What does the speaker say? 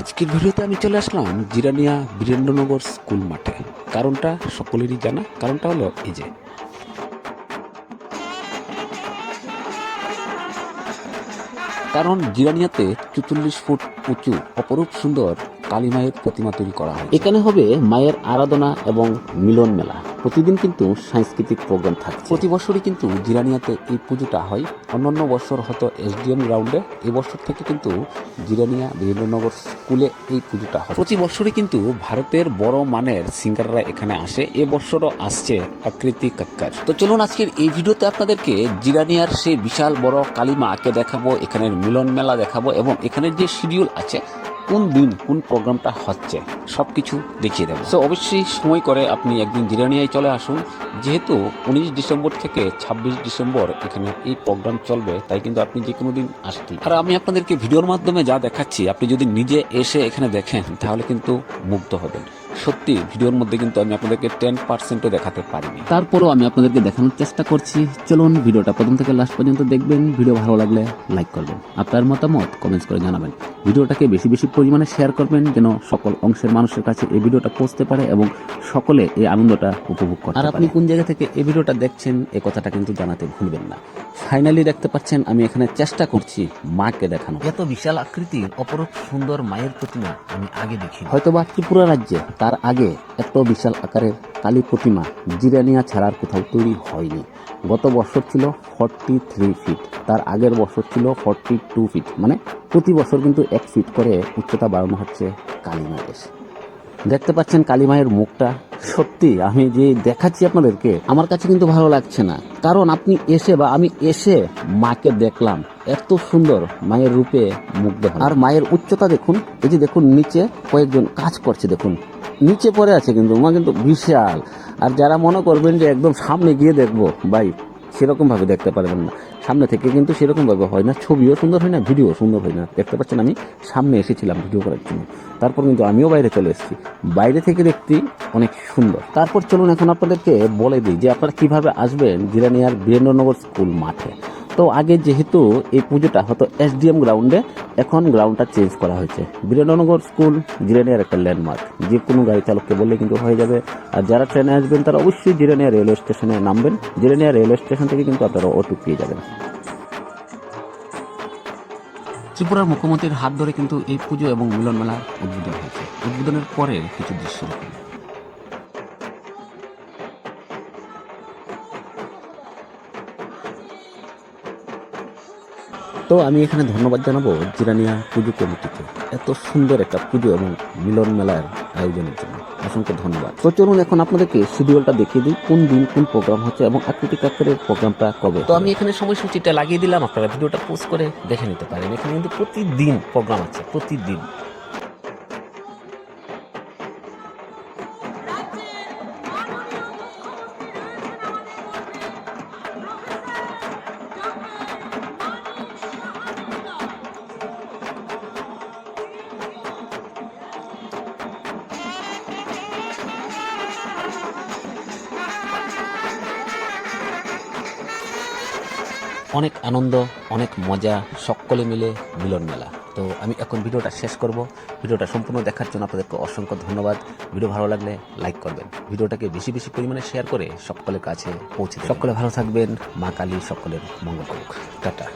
আজকের ভিডিওতে আমি চলে আসলাম জিরানিয়া বীরেন্দ্রনগর স্কুল মাঠে। কারণটা সকলেরই জানা, কারণটা হলো এই যে। কারণ জিরানিয়াতে চুচল্লিশ ফুট উঁচু, অপরূপ সুন্দর কালী মায়ের প্রতিমা তৈরি করা হয় এখানে হবে মায়ের আরাধনা এবং মিলন মেলা। প্রতিদিন কিন্তু সাংস্কৃতিক প্রোগ্রাম থাকে। প্রতি বছরই কিন্তু জিরানিয়াতে এই পুজোটা হয়। অন্যান্য বছর হয়তো এসডিএম গ্রাউন্ডে এবছর থেকে কিন্তু জিরানিয়া বীরেন্দ্রনগর স্কুলে এই পুজোটা হয়। প্রতি বছরই কিন্তু ভারতের বড় মানের সিঙ্গাররা এখানে আসে। এবছরও আসছে আকৃতি কাক্কার। তো চলুন আজকের এই ভিডিওতে আপনাদেরকে জিরানিয়ার সেই বিশাল বড় কালী মাকে দেখাবো, এখানের মিলন মেলা দেখাবো এবং এখানের যে শিডিউল আছে কোন দিন কোন প্রোগ্রামটা হচ্ছে সব কিছু দেখিয়ে দেবো। সো অবশ্যই সময় করে আপনি একদিন জিরানিয়ায় চলে আসুন। যেহেতু উনিশ ডিসেম্বর থেকে ছাব্বিশ ডিসেম্বর এখানে এই প্রোগ্রাম চলবে, তাই কিন্তু আপনি যে কোনো দিন আসতে। আর আমি আপনাদেরকে ভিডিওর মাধ্যমে যা দেখাচ্ছি, আপনি যদি নিজে এসে এখানে দেখেন, তাহলে কিন্তু মুগ্ধ হবেন। সত্যি ভিডিওর মধ্যে কিন্তু আমি আপনাদেরকে টেন পার্সেন্টও দেখাতে পারিনি। তারপরও আমি আপনাদেরকে দেখানোর চেষ্টা করছি। চলুন ভিডিওটা প্রথম থেকে লাস্ট পর্যন্ত দেখবেন। ভিডিও ভালো লাগলে লাইক করবেন। আপনার মতামত কমেন্টস করে জানাবেন। ভিডিওটাকে বেশি বেশি পরিমাণে শেয়ার করবেন যেন সকল অংশের মানুষের কাছে এই ভিডিওটা পৌঁছতে পারে এবং সকলে এই আনন্দটা উপভোগ করতে আর আপনি কোন জায়গা থেকে এই ভিডিওটা দেখছেন এ কথাটা কিন্তু জানাতে ভুলবেন না। ফাইনালি দেখতে পাচ্ছেন আমি এখানে চেষ্টা করছি মাকে দেখানো এত বিশাল আকৃতির অপরূপ সুন্দর মায়ের প্রতিমা আমি আগে দেখি হয়তো বা ত্রিপুরা রাজ্যে তার আগে এত বিশাল আকারের কালী প্রতিমা জিরানিয়া ছাড়ার কোথাও তৈরি হয়নি। গত বছর ছিল ফর্টি থ্রি ফিট তার আগের বছর ছিল ফর্টি টু ফিট মানে প্রতি বছর কিন্তু এক ফিট করে উচ্চতা বাড়ানো হচ্ছে কালী মায়ের দেখতে পাচ্ছেন কালী মায়ের মুখটা। সত্যি, আমি যে দেখাচ্ছি আপনাদেরকে, আমার কাছে কিন্তু ভালো লাগছে না। কারণ আপনি এসে বা আমি এসে মাকে দেখলাম। এত সুন্দর মায়ের রূপে মুগ্ধ। আর মায়ের উচ্চতা দেখুন, এই যে দেখুন নিচে কয়েকজন কাজ করছে, দেখুন। নিচে পড়ে আছে কিন্তু, মা কিন্তু বিশাল। আর যারা মনে করবেন যে একদম সামনে গিয়ে দেখব, ভাই সেরকম ভাবে দেখতে পারবেন না। সামনে থেকে কিন্তু সেরকম ভাবে হয় না, ছবিও সুন্দর হয় না, ভিডিও সুন্দর হয় না। দেখতে পাচ্ছেন আমি, সামনে এসেছিলাম ভিডিও করার জন্য। তারপর কিন্তু আমিও বাইরে চলে এসেছি। বাইরে থেকে দেখতে অনেক সুন্দর। তারপর চলুন এখন আপনাদেরকে বলে দিই যে আপনারা কীভাবে আসবেন জিরানিয়ার বীরেন্দ্রনগর স্কুল মাঠে। তো আগে যেহেতু এই পুজোটা হতো এসডিএম গ্রাউন্ডে এখন গ্রাউন্ডটা চেঞ্জ করা হয়েছে। বীরেন্দ্রনগর স্কুল জিরানিয়ার একটা ল্যান্ডমার্ক যে কোনো গাড়ি চালককে বললে কিন্তু হয়ে যাবে। আর যারা ট্রেনে আসবেন, তারা অবশ্যই জিরানিয়া রেলওয়ে স্টেশনে নামবেন। জিরানিয়া রেলওয়ে স্টেশন থেকে কিন্তু আপনারা অটো পেয়ে যাবেন। ত্রিপুরার মুখ্যমন্ত্রীর হাত ধরে কিন্তু এই পুজো এবং মিলন মেলা উদ্বোধন হয়েছে। উদ্বোধনের পরে কিছু দৃশ্য তো আমি এখানে ধন্যবাদ জানাব জিরানিয়া পুজো কমিটিকে এত সুন্দর একটা পুজো এবং মিলন মেলার আয়োজনের জন্য। অসংখ্য ধন্যবাদ। তো চলুন এখন আপনাদেরকে শিডিউলটা দেখিয়ে দিই কোন দিন কোন প্রোগ্রাম হচ্ছে এবং আকৃতি আকারের প্রোগ্রামটা কবে তো আমি এখানে সময়সূচিটা লাগিয়ে দিলাম আপনারা ভিডিওটা পোস্ট করে দেখে নিতে পারেন। এখানে কিন্তু প্রতিদিন প্রোগ্রাম আছে প্রতিদিন। অনেক আনন্দ অনেক মজা সকলে মিলে মিলন মেলা। তো আমি এখন ভিডিওটা শেষ করব। ভিডিওটা সম্পূর্ণ দেখার জন্য আপনাদেরকে অসংখ্য ধন্যবাদ। ভিডিও ভালো লাগলে লাইক করবেন। ভিডিওটাকে বেশি বেশি পরিমাণে শেয়ার করে সকলের কাছে পৌঁছে সকলে ভালো থাকবেন। মা কালী সকলের মঙ্গল করুক। টাটা।